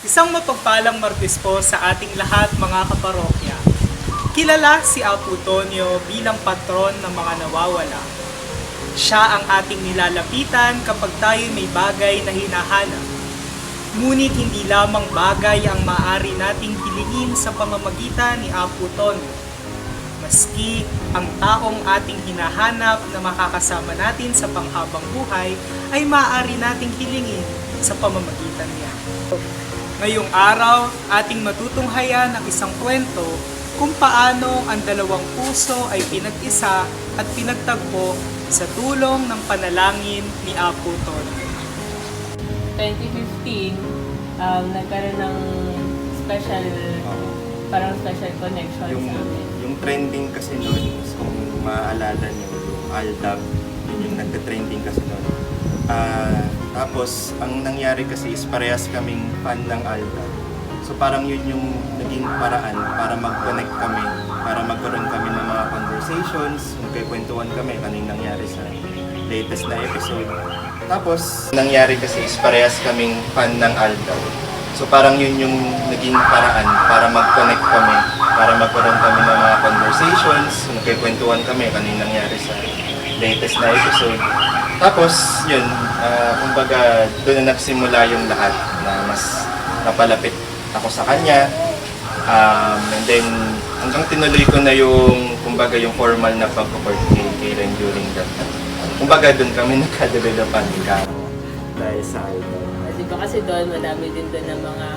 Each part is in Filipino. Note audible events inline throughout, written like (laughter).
Isang mapagpalang martes po sa ating lahat mga kaparokya. Kilala si Aputonio bilang patron ng mga nawawala. Siya ang ating nilalapitan kapag tayo may bagay na hinahanap. Ngunit hindi lamang bagay ang maaari nating hilingin sa pamamagitan ni Aputonio. Maski ang taong ating hinahanap na makakasama natin sa panghabang buhay ay maaari nating hilingin sa pamamagitan niya. Ngayong araw, ating matutunghayan ang isang kwento kung paano ang dalawang puso ay pinag-isa at pinagtagpo sa tulong ng panalangin ni Apo Tonio. 2015, um, nagkaroon ng special, parang special connection Yung, sa amin. yung trending kasi noon, is kung maaalala niyo, yung Aldab, yun yung nagka-trending kasi noon. Ah, tapos, ang nangyari kasi is parehas kaming fan ng Aldab. So parang yun yung naging paraan para mag-connect kami, para magkaroon kami ng mga conversations, magkikwentuhan kami kanong nangyari sa latest na episode. Tapos, nangyari kasi is parehas kaming fan ng Aldab. So parang yun yung naging paraan para mag-connect kami, para magkaroon kami ng mga conversations, magkikwentuhan kami kanong nangyari sa latest na episode. Tapos, yun, ah, kumbaga, doon na nagsimula yung lahat na mas napalapit ako sa kanya. Um, and then, hanggang tinuloy ko na yung, kumbaga, yung formal na pag-court kay Karen during that time. Kumbaga, doon kami (laughs) nagka-developan ka dahil sa idol. Di ba kasi doon, madami din doon ng mga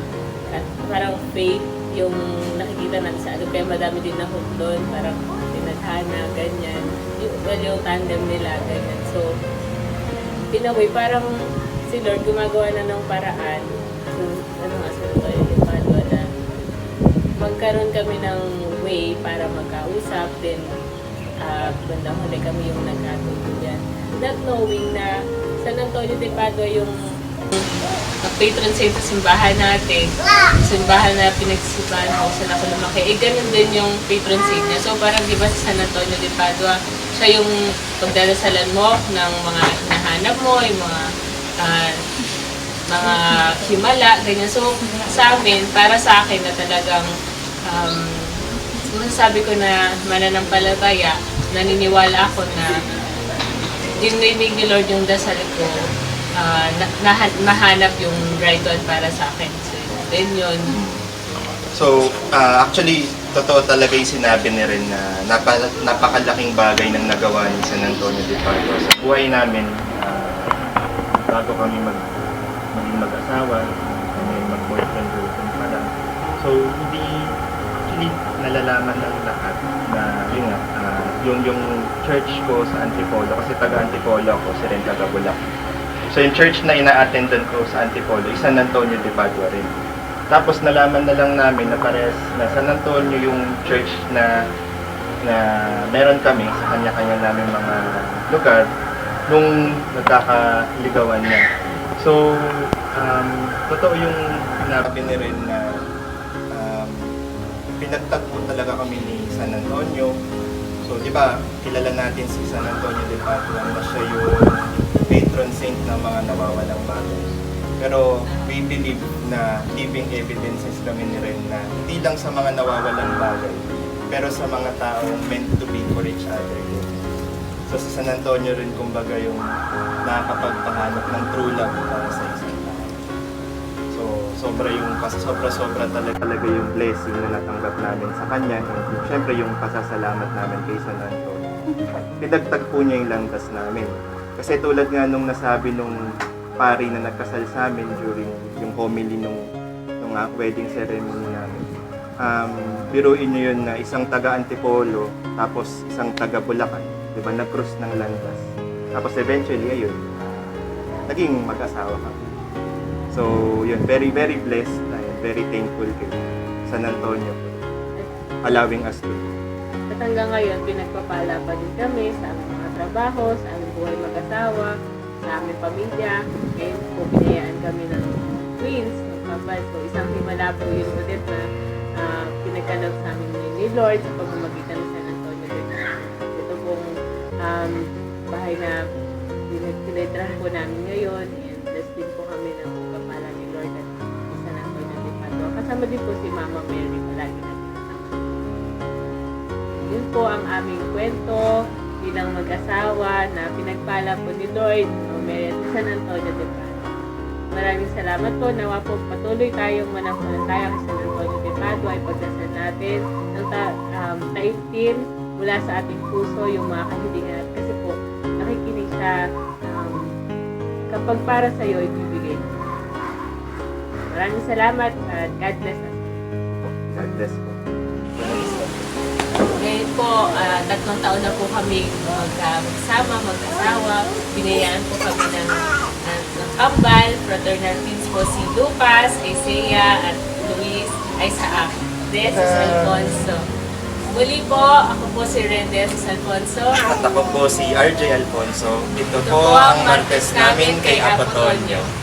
parang faith yung nakikita natin sa ano. Kaya madami din na hook doon, parang tinadhana, ganyan. Yung, well, yung tandem nila, ganyan. So, in a way, parang si Lord gumagawa na ng paraan kung ano nga sa tayo yung Padua na magkaroon kami ng way para magkausap din uh, bandang huli kami yung nagkatuluyan. Not knowing na San Antonio de Padua yung ang patron saint sa simbahan natin, simbahan na pinagsisimbahan ko sa ako lumaki, eh ganun din yung patron saint niya. So parang di ba sa San Antonio de Padua, siya yung pagdadasalan mo ng mga hinahanap mo, yung mga ah, mga himala, ganyan. So sa amin, para sa akin na talagang um, masasabi ko na mananampalataya, naniniwala ako na dininig ni Lord yung dasal ko, ah, na, nahan- yung right one para sa akin. So, then yun. So, ah, actually, totoo talaga yung sinabi ni Ren na napa, napakalaking bagay ng nagawa ni San Antonio de Padua sa buhay namin bago kami mag, maging mag-asawa, mag-boyfriend girlfriend pa lang. So, hindi, actually, nalalaman ng lahat na yun nga, ah, yung, yung church ko sa Antipolo, kasi taga Antipolo ako, si Ren taga. So, yung church na ina-attendan ko sa Antipolo, is San Antonio de Padua rin. Tapos nalaman na lang namin na parehas na San Antonio yung church na na meron kami sa kanya-kanya namin mga lugar nung nagkakaligawan niya. So, um, totoo yung sinabi ni Ren na um, pinagtagpo talaga kami ni San Antonio. So, di ba, kilala natin si San Antonio de Padua na siya yung patron saint ng mga nawawalang bagay. Pero we believe na living evidences kami ni Ren na hindi lang sa mga nawawalang bagay, pero sa mga taong meant to be for each other. So sa San Antonio rin kumbaga yung nakakapagpahanap ng true love para sa isang. So sobra yung sobra sobra talaga, talaga yung blessing na natanggap namin sa kanya. And syempre yung pasasalamat namin kay San Antonio. Pinagtag po niya yung landas namin. Kasi tulad nga nung nasabi nung pari na nagkasal sa amin during yung homily nung, nung ah, wedding ceremony namin. Um, biruin nyo yun na isang taga Antipolo tapos isang taga Bulacan. Di ba? Nag-cross ng landas. Tapos eventually, ayun, naging mag-asawa kami. So, yun, very, very blessed and very thankful kay San Antonio allowing us to. At hanggang ngayon, pinagpapala pa din kami sa aming mga trabaho, sa aming buhay mag-asawa, sa aming pamilya. Ngayon po, pinayaan kami ng twins, ng kapal. So, isang himala po yun ulit na uh, pinagkalap sa amin ni Lord sa pamamagitan ng um, bahay na pinagtirahan po namin ngayon and blessed din po kami ng pagpapala ni Lord at San Antonio de kasama din po si Mama Mary palagi natin kasama. Yun po ang aming kwento bilang mag-asawa na pinagpala po ni Lord no, Mary at San Antonio de Padua. Maraming salamat po. Nawa po patuloy tayong manampalataya kay San Antonio de Padua ay pagdasal natin ng ta- um, taimtim mula sa ating puso yung mga kahilingan. At Kasi po, nakikinig siya um, kapag para sa iyo, ibibigay niya. Maraming salamat at God bless us. God bless po. Ngayon po, ah, tatlong taon na po kami magkasama, mag-asawa. Binayaan po kami ng, ng, ng kambal, fraternal twins po si Lucas, Isaiah, at Luis, Isaac, Jesus Alfonso. Muli po, ako po si Rende Jesus Alfonso. At ako po si RJ Alfonso. Ito Ito po ang Martes namin kay Apotonio.